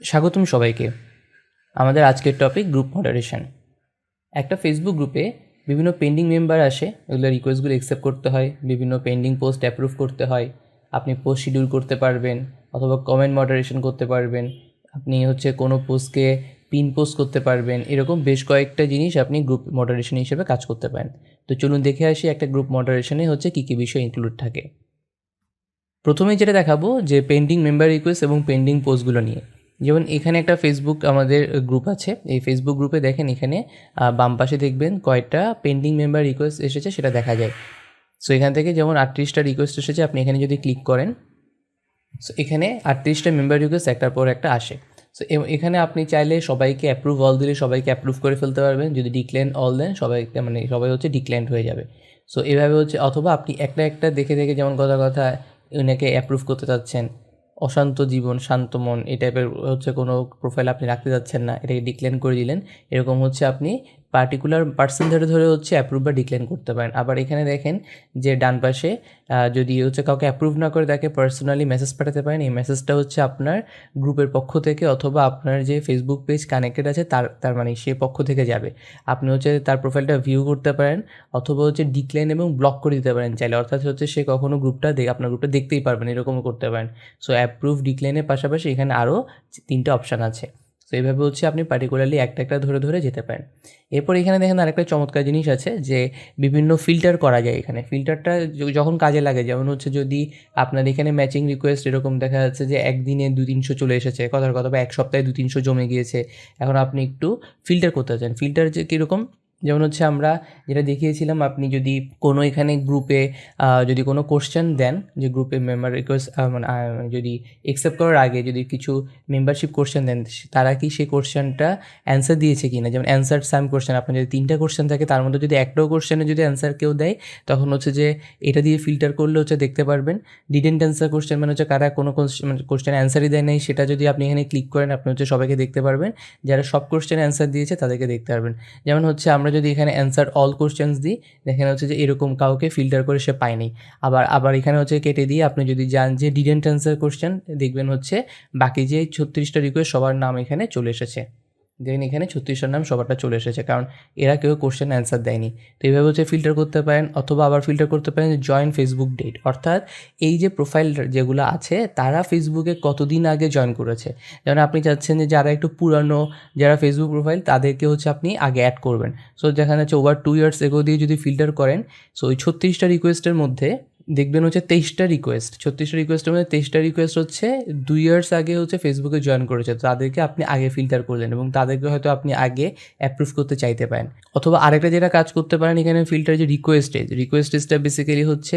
স্বাগতম সবাইকে। আমাদের আজকের টপিক গ্রুপ মডারেশন একটা ফেসবুক গ্রুপে বিভিন্ন পেন্ডিং মেম্বার আসে এগুলো রিকোয়েস্টগুলো অ্যাকসেপ্ট করতে হয়, বিভিন্ন পেন্ডিং পোস্ট অ্যাপ্রুভ করতে হয়, আপনি পোস্ট শিডিউল করতে পারবেন, অথবা কমেন্ট মডারেশন করতে পারবেন, আপনি হচ্ছে কোনো পোস্টকে পিন পোস্ট করতে পারবেন, এরকম বেশ কয়েকটা জিনিস আপনি গ্রুপ মডারেশন হিসেবে কাজ করতে পারেন। তো চলুন দেখে আসি একটা গ্রুপ মডারেশনে হচ্ছে কী কী বিষয় ইনক্লুড থাকে। প্রথমেই যেটা দেখাবো যে পেন্ডিং মেম্বার রিকোয়েস্ট এবং পেন্ডিং পোস্টগুলো নিয়ে। যেমন এখানে একটা ফেসবুক আমাদের গ্রুপ আছে। এই ফেসবুক গ্রুপে দেখেন এখানে বাম পাশে দেখবেন কয়েকটা পেন্ডিং মেম্বার রিকোয়েস্ট এসেছে, সেটা দেখা যায়। সো এখান থেকে যেমন আটত্রিশটা রিকোয়েস্ট এসেছে, আপনি এখানে যদি ক্লিক করেন সো এখানে আটত্রিশটা মেম্বার রিকোয়েস্ট একটার পর একটা আসে। সো এখানে আপনি চাইলে সবাইকে অ্যাপ্রুভ অল দিলে সবাইকে অ্যাপ্রুভ করে ফেলতে পারবেন। যদি ডিক্লেন অল দেন, সবাইকে মানে সবাই হচ্ছে ডিক্লেন্ড হয়ে যাবে। সো এভাবে হচ্ছে, অথবা আপনি একটা একটা দেখে দেখে যেমন কথা কথা ওনাকে অ্যাপ্রুভ করতে চাচ্ছেন। অশান্ত জীবন, শান্ত মন, এই টাইপের হচ্ছে কোনো প্রোফাইল আপনি রাখতে যাচ্ছেন না। এটাকে ডিক্লেন করে দিলেন। এরকম হচ্ছে আপনি পার্টিকুলার পার্সন ধরে ধরে হচ্ছে অ্যাপ্রুভ বা ডিক্লেন করতে পারেন। আবার এখানে দেখেন যে ডান পাশে যদি হচ্ছে কাউকে অ্যাপ্রুভ না করে তাকে পার্সোনালি মেসেজ পাঠাতে পারেন। এই মেসেজটা হচ্ছে আপনার গ্রুপের পক্ষ থেকে অথবা আপনার যে ফেসবুক পেজ কানেক্টেড আছে তার তার মানে সে পক্ষ থেকে যাবে। আপনি হচ্ছে তার প্রোফাইলটা ভিউ করতে পারেন অথবা হচ্ছে ডিক্লাইন এবং ব্লক করে দিতে পারেন চাইলে। অর্থাৎ হচ্ছে সে কখনো গ্রুপটা দেখ আপনার গ্রুপটা দেখতেই পারবেন এরকমও করতে পারেন। সো অ্যাপ্রুভ ডিক্লাইনের পাশাপাশি এখানে আরও তিনটে অপশান আছে। তো এইভাবে হচ্ছে আপনি পার্টিকুলারলি একটা একটা ধরে ধরে যেতে পারেন। এরপর এখানে দেখেন আরেকটা চমৎকার জিনিস আছে যে বিভিন্ন ফিল্টার করা যায় এখানে। ফিল্টারটা যখন কাজে লাগে, যেমন হচ্ছে যদি আপনার এখানে ম্যাচিং রিকোয়েস্ট এরকম দেখা যাচ্ছে যে একদিনে দু তিনশো চলে এসেছে, কথার কথা বা এক সপ্তাহে দু তিনশো জমে গিয়েছে, এখন আপনি একটু ফিল্টার করতে চান। ফিল্টার যে কীরকম? যেমন হচ্ছে আমরা যেটা দেখিয়েছিলাম, আপনি যদি কোনো এখানে গ্রুপে যদি কোনো কোশ্চেন দেন, যে গ্রুপে মেম্বার রিকোয়েস্ট মানে যদি অ্যাকসেপ্ট করার আগে যদি কিছু মেম্বারশিপ কোশ্চেন দেন, তারা কি সেই কোশ্চেনটা অ্যান্সার দিয়েছে কি না যেমন অ্যান্সার সাম কোশ্চেন আপনার যদি তিনটা কোশ্চেন থাকে, তার মধ্যে যদি একটাও কোশ্চেনে যদি অ্যান্সার কেউ দেয়, তখন হচ্ছে যে এটা দিয়ে ফিল্টার করলে হচ্ছে দেখতে পারবেন ডিডেন্ট অ্যান্সার কোশ্চেন মানে হচ্ছে কারা কোনো মানে কোশ্চেন অ্যান্সারই দেয় নাই, সেটা যদি আপনি এখানে ক্লিক করেন, আপনি হচ্ছে সবাইকে দেখতে পারবেন, যারা সব কোশ্চেন অ্যান্সার দিয়েছে তাদেরকে দেখতে পারবেন। যেমন হচ্ছে আমরা যদি এখানে অ্যান্সার অল কোশ্চেন্স দিই, দেখেন হচ্ছে যে এরকম কাউকে ফিল্টার করে সে পায়নি। আবার আবার এখানে হচ্ছে কেটে দিয়ে আপনি যদি যান যে ডিডেন্ট অ্যান্সার কোশ্চেন দেখবেন হচ্ছে বাকি যে ছত্রিশটা রিকোয়েস্ট সবার নাম এখানে চলে এসেছে। দেখেন এখানে ছত্রিশটার নাম সবারটা চলে এসেছে, কারণ এরা কেউ কোশ্চেন অ্যান্সার দেয়নি। তো এইভাবে হচ্ছে ফিল্টার করতে পারেন অথবা আবার ফিল্টার করতে পারেন জয়েন ফেসবুক ডেট অর্থাৎ এই যে প্রোফাইল যেগুলো আছে, তারা ফেসবুকে কতদিন আগে জয়েন করেছে? যেমন আপনি চাচ্ছেন যে যারা একটু পুরানো যারা ফেসবুক প্রোফাইল তাদেরকে হচ্ছে আপনি আগে অ্যাড করবেন। সো যেখানে হচ্ছে ওভার টু ইয়ার্স এগো দিয়ে যদি ফিল্টার করেন সো ওই ছত্রিশটা রিকোয়েস্টের মধ্যে দেখবেন হচ্ছে তেইশটা রিকোয়েস্ট ছত্রিশটা রিকোয়েস্টের মধ্যে তেইশটা রিকোয়েস্ট হচ্ছে দুই ইয়ার্স আগে হচ্ছে ফেসবুকে জয়েন করেছে। তাদেরকে আপনি আগে ফিল্টার করলেন এবং তাদেরকে হয়তো আপনি আগে অ্যাপ্রুভ করতে চাইতে পারেন। অথবা আরেকটা যেটা কাজ করতে পারেন এখানে ফিল্টার যে রিকোয়েস্টেজ রিকোয়েস্টেজটা বেসিক্যালি হচ্ছে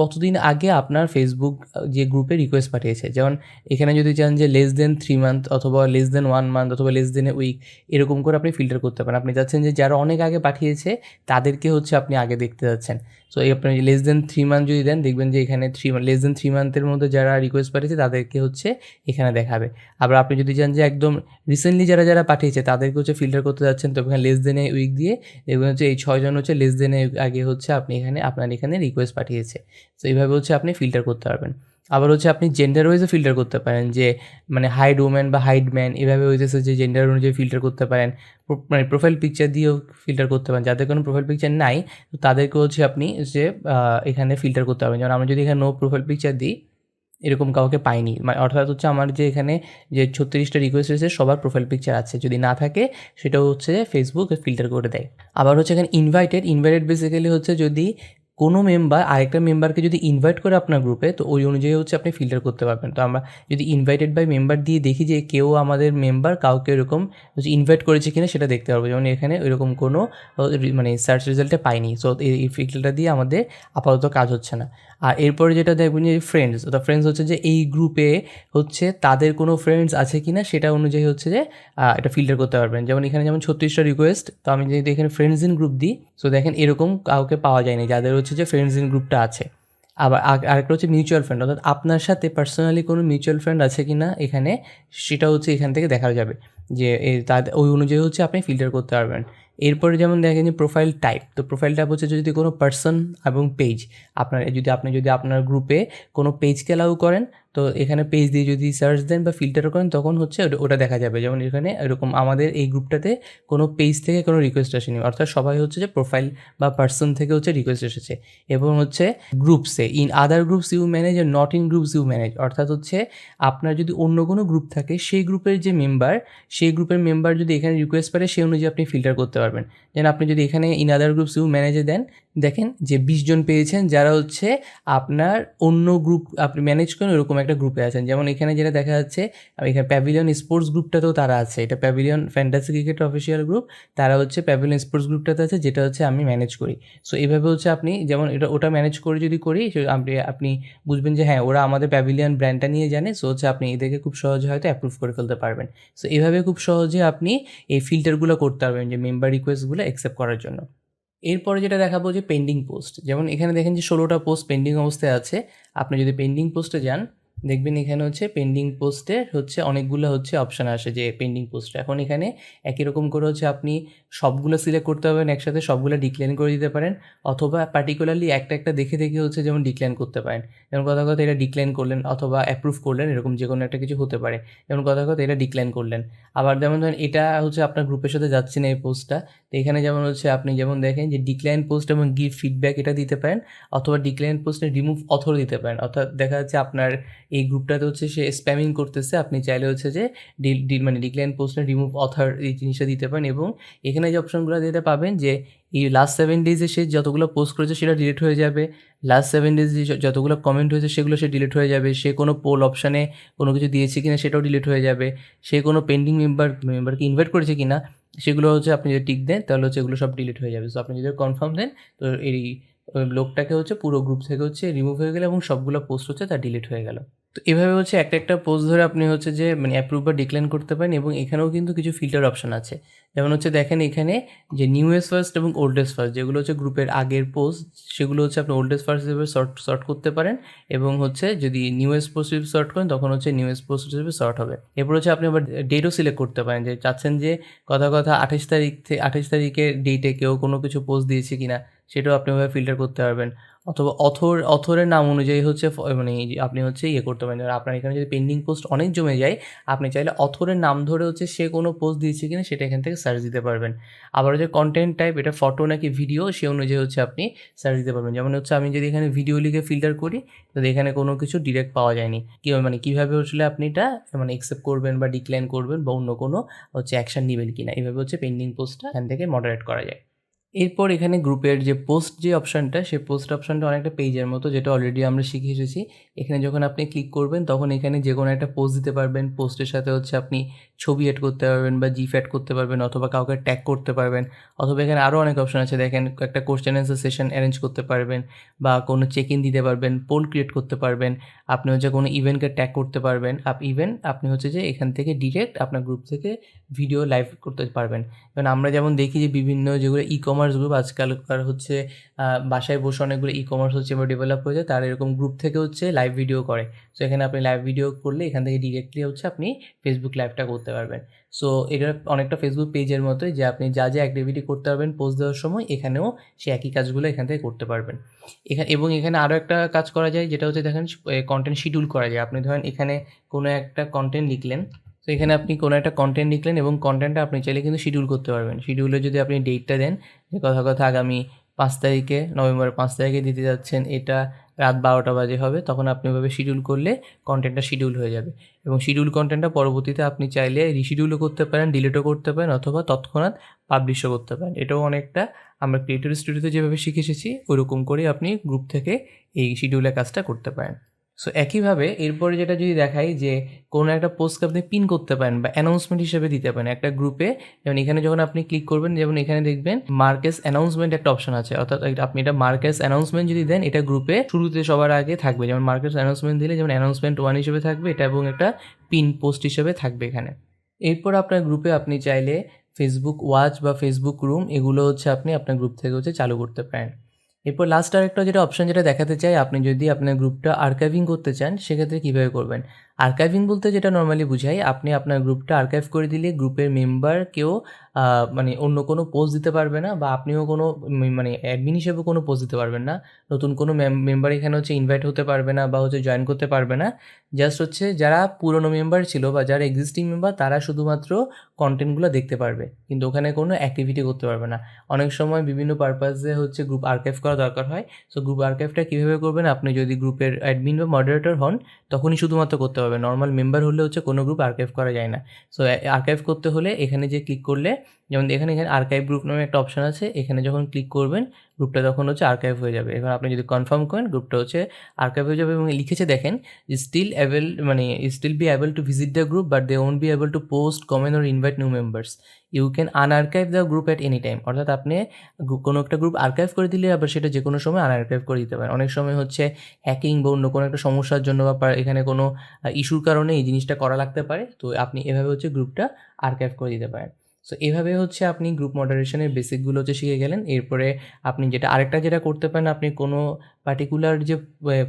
কতদিন আগে আপনার ফেসবুক যে গ্রুপে রিকোয়েস্ট পাঠিয়েছে? যেমন এখানে যদি চান যে লেস দেন থ্রি মান্থ অথবা লেস দেন ওয়ান মান্থ অথবা লেস দেন এ উইক এরকম করে আপনি ফিল্টার করতে পারেন। আপনি চাচ্ছেন যে যারা অনেক আগে পাঠিয়েছে, তাদেরকে হচ্ছে আপনি আগে দেখতে যাচ্ছেন। সো এই আপনি লেস দেন থ্রি মান্থ যদি দেন, দেখবেন যে এখানে থ্রি লেস দেন থ্রি মান্থের মধ্যে যারা রিকোয়েস্ট পাঠিয়েছে, তাদেরকে হচ্ছে এখানে দেখাবে। আবার আপনি যদি চান যে একদম রিসেন্টলি যারা যারা পাঠিয়েছে, তাদেরকে হচ্ছে ফিল্টার করতে যাচ্ছেন, তো এখানে লেস দেন এ উইক দিয়ে দেখবেন হচ্ছে এই ছয়জন হচ্ছে লেস দেন এ আগে হচ্ছে আপনি এখানে, আপনার এখানে রিকোয়েস্ট পাঠিয়েছে। এইভাবে হচ্ছে আপনি ফিল্টার করতে পারবেন। আবার হচ্ছে আপনি জেন্ডার ওয়াইজও ফিল্টার করতে পারেন যে মানে হাইড ওম্যান বা হাইড ম্যান এভাবে হইতেছে যে জেন্ডার অনুযায়ী ফিল্টার করতে পারেন। মানে প্রোফাইল পিকচার দিয়েও ফিল্টার করতে পারেন। যাদের কোনো প্রোফাইল পিকচার নাই, তো তাদেরকে হচ্ছে আপনি যে এখানে ফিল্টার করতে পারবেন। যেমন আমরা যদি এখানে নো প্রোফাইল পিকচার দিই, এরকম কাউকে পাইনি। মানে অর্থাৎ হচ্ছে আমার যে এখানে যে ছত্রিশটা রিকোয়েস্ট এসেছে সবার প্রোফাইল পিকচার আছে। যদি না থাকে, সেটাও হচ্ছে ফেসবুক ফিল্টার করে দেয়। আবার হচ্ছে এখানে ইনভাইটেড ইনভাইটেড বেসিক্যালি হচ্ছে যদি কোনো মেম্বার আরেকটা মেম্বারকে যদি ইনভাইট করে আপনার গ্রুপে তো ওই অনুযায়ী হচ্ছে আপনি ফিল্টার করতে পারবেন। তো আমরা যদি ইনভাইটেড বাই মেম্বার দিয়ে দেখি যে কেউ আমাদের মেম্বার কাউকে এরকম ইনভাইট করেছে কিনা, সেটা দেখতে পারব। যেমন এখানে ওইরকম কোনো মানে সার্চ রেজাল্টে পাইনি। সো এই ফিল্টারটা দিয়ে আমাদের আপাতত কাজ হচ্ছে না। আর এরপরে যেটা দেখবেন যে ফ্রেন্ডস তো ফ্রেন্ডস হচ্ছে যে এই গ্রুপে হচ্ছে তাদের কোনো ফ্রেন্ডস আছে কি না সেটা অনুযায়ী হচ্ছে যে এটা ফিল্টার করতে পারবেন। যেমন এখানে যেমন ছত্রিশটা রিকোয়েস্ট তো আমি যদি এখানে ফ্রেন্ডস ইন গ্রুপ দিই সো দেখেন এরকম কাউকে পাওয়া যায়নি, যাদের হচ্ছে যে ফ্রেন্ডস ইন গ্রুপটা আছে। আবার আরেকটা হচ্ছে মিউচুয়াল ফ্রেন্ড অর্থাৎ আপনার সাথে পার্সোনালি কোনো মিউচুয়াল ফ্রেন্ড আছে কি না এখানে সেটা হচ্ছে এখান থেকে দেখা যাবে যে তাদের ওই অনুযায়ী হচ্ছে আপনি ফিল্টার করতে পারবেন। এরপরে যেমন দেখেন যে প্রোফাইল টাইপ তো প্রোফাইল টাইপ হচ্ছে যদি কোনো পার্সন এবং পেজ আপনার যদি আপনি যদি আপনার গ্রুপে কোনো পেজকে অ্যালাউ করেন তো এখানে পেজ দিয়ে যদি সার্চ দেন বা ফিল্টার করেন, তখন হচ্ছে ওটা- দেখা যাবে। যেমন এখানে এরকম আমাদের এই গ্রুপটাতে কোনো পেজ থেকে কোনো রিকোয়েস্ট আসেনি। অর্থাৎ সবাই হচ্ছে যে প্রোফাইল বা পার্সন থেকে হচ্ছে রিকোয়েস্ট এসেছে। এবং হচ্ছে গ্রুপসে in other groups you manage are not in groups you manage অর্থাৎ হচ্ছে আপনার যদি অন্য কোনো গ্রুপ থাকে, সেই গ্রুপের যে মেম্বার সেই গ্রুপের মেম্বার যদি এখানে রিকোয়েস্ট পারে, সেই অনুযায়ী আপনি ফিল্টার করতে পারবেন। যেন আপনি যদি এখানে ইন আদার গ্রুপস ইউ ম্যানেজে দেন দেখেন যে বিশ জন পেয়েছেন, যারা হচ্ছে আপনার অন্য গ্রুপ আপনি ম্যানেজ করেন, ওরকম একটা গ্রুপে আছেন। যেমন এখানে যেটা দেখা যাচ্ছে এখানে প্যাভিলিয়ন স্পোর্টস গ্রুপটাতেও তারা আছে। এটা Pavilion fantasy cricket official group তারা হচ্ছে প্যাভিলিয়ন স্পোর্টস গ্রুপটাতে আছে, যেটা হচ্ছে আমি ম্যানেজ করি। সো এইভাবে হচ্ছে আপনি যেমন এটা, ওটা ম্যানেজ করে যদি করি আপনি আপনি বুঝবেন যে হ্যাঁ ওরা আমাদের প্যাভিলিয়ন ব্র্যান্ডটা নিয়ে জানে সো হচ্ছে আপনি এদেরকে খুব সহজে হয়তো অ্যাপ্রুভ করে ফেলতে পারবেন। সো এভাবে খুব সহজে আপনি এই ফিল্টারগুলো করতে পারবেন, যে মেম্বার রিকোয়েস্টগুলো অ্যাকসেপ্ট করার জন্য। এরপরে যেটা দেখাবো যে পেন্ডিং পোস্ট যেমন এখানে দেখেন যে ষোলোটা পোস্ট পেন্ডিং অবস্থায় আছে। আপনি যদি পেন্ডিং পোস্টে যান দেখবেন এখানে হচ্ছে পেন্ডিং পোস্টে হচ্ছে অনেকগুলো হচ্ছে অপশান আসে যে পেন্ডিং পোস্ট এখন এখানে একই রকম করে হচ্ছে আপনি সবগুলো সিলেক্ট করতে পারবেন, একসাথে সবগুলো ডিক্লাইন করে দিতে পারেন অথবা পার্টিকুলারলি একটা একটা দেখে দেখে হচ্ছে যেমন ডিক্লাইন করতে পারেন। যেমন কথা কথা এটা ডিক্লাইন করলেন অথবা অ্যাপ্রুভ করলেন, এরকম যে কোনো একটা কিছু হতে পারে। যেমন কথা কথা এটা ডিক্লাইন করলেন। আবার যেমন ধরেন এটা হচ্ছে আপনার গ্রুপের সাথে যাচ্ছে না এই পোস্টটা তো এখানে যেমন হচ্ছে আপনি যেমন দেখেন যে ডিক্লাইন পোস্ট এবং গিভ ফিডব্যাক এটা দিতে পারেন অথবা ডিক্লাইন পোস্টে রিমুভ অথর দিতে পারেন। অর্থাৎ দেখা যাচ্ছে আপনার এই গ্রুপটাতে হচ্ছে সে স্প্যামিং করতেছে। আপনি চাইলে হচ্ছে যে ডি- মানে ডিক্লাইন পোস্টে রিমুভ অথার এই জিনিসটা দিতে পারেন এবং এখানে যে অপশনগুলো দিতে পাবেন যে এই লাস্ট সেভেন ডেজে সে যতগুলো পোস্ট করেছে সেটা ডিলিট হয়ে যাবে। লাস্ট সেভেন ডেজে যতগুলো কমেন্ট হয়েছে সেগুলো সে ডিলিট হয়ে যাবে। সে কোনো পোল অপশানে কোনো কিছু দিয়েছে কিনা সেটাও ডিলিট হয়ে যাবে। সে কোনো পেন্ডিং মেম্বার মেম্বারকে ইনভাইট করেছে কিনা সেগুলো হচ্ছে আপনি যদি টিক দেন তাহলে হচ্ছে এগুলো সব ডিলিট হয়ে যাবে। সো আপনি যদি কনফার্ম দেন তো এই লোকটাকে হচ্ছে পুরো গ্রুপ থেকে হচ্ছে রিমুভ হয়ে গেল এবং সবগুলো পোস্ট হচ্ছে তা ডিলিট হয়ে গেল। তো এভাবে হচ্ছে একটা একটা পোস্ট ধরে আপনি হচ্ছে যে মানে অ্যাপ্রুভ বা ডিক্লাইন করতে পারেন এবং এখানেও কিন্তু কিছু ফিল্টার অপশন আছে। যেমন হচ্ছে দেখেন এখানে যে নিউয়েস্ট ফার্স্ট এবং ওল্ডেস্ট ফার্স্ট যেগুলো হচ্ছে গ্রুপের আগের পোস্ট সেগুলো হচ্ছে আপনি ওল্ডেস্ট ফার্স্ট হিসেবে শর্ট শর্ট করতে পারেন এবং হচ্ছে যদি নিউয়েস্ট পোস্ট হিসেবে শর্ট করেন, তখন হচ্ছে নিউয়েস্ট পোস্ট হিসেবে শর্ট হবে। এরপর হচ্ছে আপনি আবার ডেটও সিলেক্ট করতে পারেন যে, চাচ্ছেন যে কথা কথা আঠাশ তারিখ থেকে আঠাশ তারিখের ডেটে কেউ কোনো কিছু পোস্ট দিয়েছে কিনা, সেটাও আপনি ওভাবে ফিল্টার করতে পারবেন। অথবা অথর, অথরের নাম অনুযায়ী হচ্ছে মানে আপনি হচ্ছে ইয়ে করতে পারেন। আপনার এখানে যদি পেন্ডিং পোস্ট অনেক জমে যায়, আপনি চাইলে অথরের নাম ধরে হচ্ছে সে কোনো পোস্ট দিয়েছে কিনা সেটা এখান থেকে সার্চ দিতে পারবেন। আবার হচ্ছে কন্টেন্ট টাইপ এটা ফটো নাকি ভিডিও সে অনুযায়ী হচ্ছে আপনি সার্চ দিতে পারবেন। যেমন হচ্ছে আমি যদি এখানে ভিডিও লিখে ফিল্টার করি তো এখানে কোনো কিছু ডিরেক্ট পাওয়া যায়নি। কীভাবে মানে কীভাবে আসলে আপনি এটা মানে অ্যাকসেপ্ট করবেন বা ডিক্লাইন করবেন বা অন্য কোনো হচ্ছে অ্যাকশন নেবেন কিনা, এইভাবে হচ্ছে পেন্ডিং পোস্টটা এখান থেকে মডারেট করা যায়। এরপর এখানে গ্রুপের যে পোস্ট যে অপশানটা সেই পোস্ট অপশানটা অনেকটা পেজের মতো, যেটা অলরেডি আমরা শিখে এসেছি। এখানে যখন আপনি ক্লিক করবেন, তখন এখানে যে কোনো একটা পোস্ট দিতে পারবেন। পোস্টের সাথে হচ্ছে আপনি ছবি অ্যাড করতে পারবেন বা জিফ অ্যাড করতে পারবেন অথবা কাউকে ট্যাগ করতে পারবেন। অথবা এখানে আরও অনেক অপশন আছে। দেখেন, একটা কোশ্চেন অ্যান্সার সেশন অ্যারেঞ্জ করতে পারবেন বা কোনো চেক ইন দিতে পারবেন পোল ক্রিয়েট করতে পারবেন। আপনি হচ্ছে কোনো ইভেন্টকে ট্যাগ করতে পারবেন। আপ ইভেন্ট আপনি হচ্ছে যে এখান থেকে ডিরেক্ট আপনার গ্রুপ থেকে ভিডিও লাইভ করতে পারবেন। কারণ আমরা যেমন দেখি যে বিভিন্ন যেগুলো ই কমার্স গ্রুপ আজকালকার হচ্ছে বাসায় বসে অনেকগুলো ই কমার্স হচ্ছে বা ডেভেলপ হয়েছে, তার এরকম গ্রুপ থেকে হচ্ছে লাইভ ভিডিও করে। সো এখানে আপনি লাইভ ভিডিও করলে এখান থেকে ডিরেক্টলি হচ্ছে আপনি ফেসবুক লাইভটা করতে পারবেন। সো এটা অনেকটা ফেসবুক পেজের মতোই যে আপনি যা যা অ্যাক্টিভিটি করতে পারবেন পোস্ট দেওয়ার সময় এখানেও সে একই কাজগুলো এখান থেকে করতে পারবেন। এখানে এবং এখানে আরও একটা কাজ করা যায়, যেটা হচ্ছে দেখেন কন্টেন্ট শিডিউল করা যায়। আপনি ধরেন এখানে কোনো একটা কন্টেন্ট লিখলেন এখানে আপনি কোনো একটা কন্টেন্ট লিখলেন এবং কন্টেন্টটা আপনি চাইলে কিন্তু শিডিউল করতে পারবেন। শিডিউলে যদি আপনি ডেটটা দেন, যে কথা কথা আগামী পাঁচ তারিখে নভেম্বরের পাঁচ তারিখে দিতে যাচ্ছেন, এটা রাত বারোটা বাজে হবে, তখন আপনি ওইভাবে শিডিউল করলে কন্টেন্টটা শিডিউল হয়ে যাবে। এবং শিডিউল কন্টেন্টটা পরবর্তীতে আপনি চাইলে রিশিডিউলও করতে পারেন ডিলিটও করতে পারেন, অথবা তৎক্ষণাৎ পাবলিশও করতে পারেন। এটাও অনেকটা আমরা ক্রিয়েটর স্টুডিওতে যেভাবে শিখে এসেছি, ওরকম করে আপনি গ্রুপ থেকে এই শিডিউলের কাজটা করতে পারেন। সো একইভাবে এরপরে যেটা যদি দেখাই যে কোনো একটা পোস্টকে আপনি পিন করতে পারেন বা অ্যানাউন্সমেন্ট হিসেবে দিতে পারেন। একটা গ্রুপে যেমন এখানে যখন আপনি ক্লিক করবেন, যেমন এখানে দেখবেন মার্কেস অ্যানাউন্সমেন্ট একটা অপশন আছে। অর্থাৎ আপনি এটা মার্কেস অ্যানাউন্সমেন্ট যদি দেন, এটা গ্রুপে শুরুতে সবার আগে থাকবে। যেমন মার্কেস অ্যানাউন্সমেন্ট দিলে যেমন অ্যানাউন্সমেন্ট ওয়ান হিসেবে থাকবে, এটা এবং একটা পিন পোস্ট হিসেবে থাকবে এখানে। এরপর আপনার গ্রুপে আপনি চাইলে ফেসবুক ওয়াচ বা ফেসবুক রুম এগুলো হচ্ছে আপনি আপনার গ্রুপ থেকে হচ্ছে চালু করতে পারেন। এরপর লাস্ট আরেকটা যেটা অপশন যেটা দেখাতে চাই, আপনি যদি আপনার গ্রুপটা আর্কাইভিং করতে চান, সেক্ষেত্রে কীভাবে করবেন? আর্কাইভিং বলতে যেটা নর্মালি বুঝাই, আপনি আপনার গ্রুপটা আর্কাইভ করে দিলে গ্রুপের মেম্বার কেউ মানে অন্য কোনো পোস্ট দিতে পারবে না বা আপনিও কোনো মানে অ্যাডমিন হিসেবে কোনো পোস্ট দিতে পারবেন না। নতুন কোনো মেম্বার এখানে হচ্ছে ইনভাইট হতে পারবে না বা হচ্ছে জয়েন করতে পারবে না। জাস্ট হচ্ছে যারা পুরনো মেম্বার ছিল বা যারা এক্সিস্টিং মেম্বার তারা শুধুমাত্র কন্টেন্টগুলো দেখতে পারবে। কিন্তু ওখানে কোনো অ্যাক্টিভিটি করতে পারবে না। অনেক সময় বিভিন্ন পারপাসে হচ্ছে গ্রুপ আর্কাইভ করা দরকার হয়। সো গ্রুপ আর্কাইভটা কীভাবে করবেন? আপনি যদি গ্রুপের অ্যাডমিন বা মডারেটর হন, তখনই শুধুমাত্র করতে পারবে নর্মাল মেম্বার হলে হচ্ছে কোনো গ্রুপ আর্কাইভ করা যায় না। সো আর্কাইভ করতে হলে এখানে যে ক্লিক করলে যেমন এখানে এখানে আর্কাইভ গ্রুপ নামে একটা অপশন আছে, এখানে যখন ক্লিক করবেন গ্রুপটা তখন হচ্ছে আর্কাইভ হয়ে যাবে। এবার আপনি যদি কনফার্ম করেন গ্রুপটা হচ্ছে আর্কাইভ হয়ে যাবে এবং লিখেছে দেখেন স্টিল অ্যাভেল মানে still be able to visit the group but they won't be able to post comment or invite new members you can unarchive the group at any time অর্থাৎ আপনি কোনো একটা গ্রুপ আর্কাইভ করে দিলে, আবার সেটা যে কোনো সময় আনআর্কাইভ করে দিতে পারেন। অনেক সময় হচ্ছে হ্যাকিং বা অন্য কোনো একটা সমস্যার জন্য বা এখানে কোনো ইস্যুর কারণে এই জিনিসটা করা লাগতে পারে। তো আপনি এভাবে হচ্ছে গ্রুপটা আর্কাইভ করে দিতে পারেন। সো এভাবে হচ্ছে আপনি গ্রুপ মডারেশনের বেসিকগুলো হচ্ছে শিখে গেলেন। এরপরে আপনি যেটা আরেকটা যেটা করতে পারেন, আপনি কোনো পার্টিকুলার যে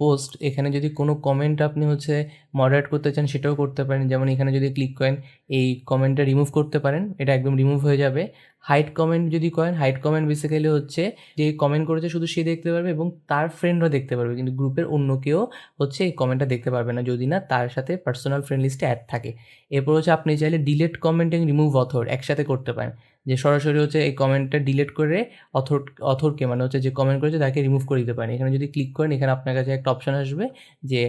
পোস্ট এখানে যদি কোনো কমেন্ট আপনি হচ্ছে মডারেট করতে চান, সেটাও করতে পারেন। যেমন এখানে যদি ক্লিক করেন, এই কমেন্টটা রিমুভ করতে পারেন, এটা একদম রিমুভ হয়ে যাবে। হাইট কমেন্ট যদি করেন হাইট কমেন্ট বেসিক্যালি হচ্ছে যে কমেন্ট করেছে শুধু সে দেখতে পারবে এবং তার ফ্রেন্ডও দেখতে পারবে, কিন্তু গ্রুপের অন্য কেউ হচ্ছে এই কমেন্টটা দেখতে পারবে না, যদি না তার সাথে পার্সোনাল ফ্রেন্ড লিস্টে অ্যাড থাকে। এরপর হচ্ছে আপনি চাইলে ডিলেট কমেন্ট এবং রিমুভ অথর একসাথে করতে পারেন। যে সরাসরি হচ্ছে এই কমেন্টটা ডিলিট করে অথর অথরকে মানে হচ্ছে যে কমেন্ট করেছে তাকে রিমুভ করে দিতে পারেন। এখানে যদি ক্লিক করেন, এখানে আপনার কাছে একটা অপশান আসবে যে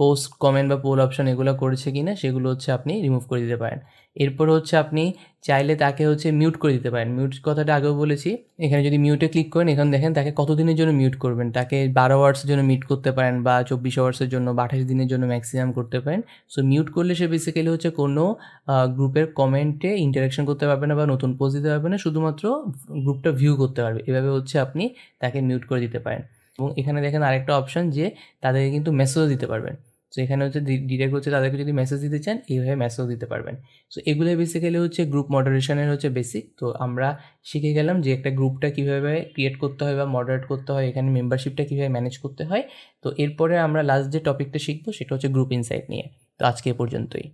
পোস্ট কমেন্ট বা পোল অপশন এগুলো করেছে কি না সেগুলো হচ্ছে আপনি রিমুভ করে দিতে পারেন। এরপর হচ্ছে আপনি চাইলে তাকে হচ্ছে মিউট করে দিতে পারেন। মিউট কথাটা আগেও বলেছি, এখানে যদি মিউটে ক্লিক করেন, এখানে দেখেন তাকে কতদিনের জন্য মিউট করবেন? তাকে বারো আওয়ার্সের জন্য মিউট করতে পারেন বা চব্বিশ আওয়ার্সের জন্য বা আঠাশ দিনের জন্য ম্যাক্সিমাম করতে পারেন। সো মিউট করলে সে বেসিক্যালি হচ্ছে কোনো গ্রুপের কমেন্টে ইন্টারাকশন করতে পারবে না বা নতুন পোস্ট দিতে পারবে না, শুধুমাত্র গ্রুপটা ভিউ করতে পারবে। এভাবে হচ্ছে আপনি তাকে মিউট করে দিতে পারেন। এবং এখানে দেখেন আরেকটা অপশন যে তাদেরকে কিন্তু মেসেজও দিতে পারবেন। সো এখানে হচ্ছে ডিরেক্ট হচ্ছে তাদেরকে যদি মেসেজ দিতে চান, এইভাবে মেসেজ দিতে পারবেন। সো এগুলো বেসিক্যালি হচ্ছে গ্রুপ মডারেশনের হচ্ছে বেসিক তো আমরা শিখে গেলাম যে একটা গ্রুপটা কীভাবে ক্রিয়েট করতে হয় বা মডারেট করতে হয়, এখানে মেম্বারশিপটা কীভাবে ম্যানেজ করতে হয়। তো এরপরে আমরা লাস্ট যে টপিকটা শিখব, সেটা হচ্ছে গ্রুপ ইনসাইট নিয়ে। তো আজকে পর্যন্তই।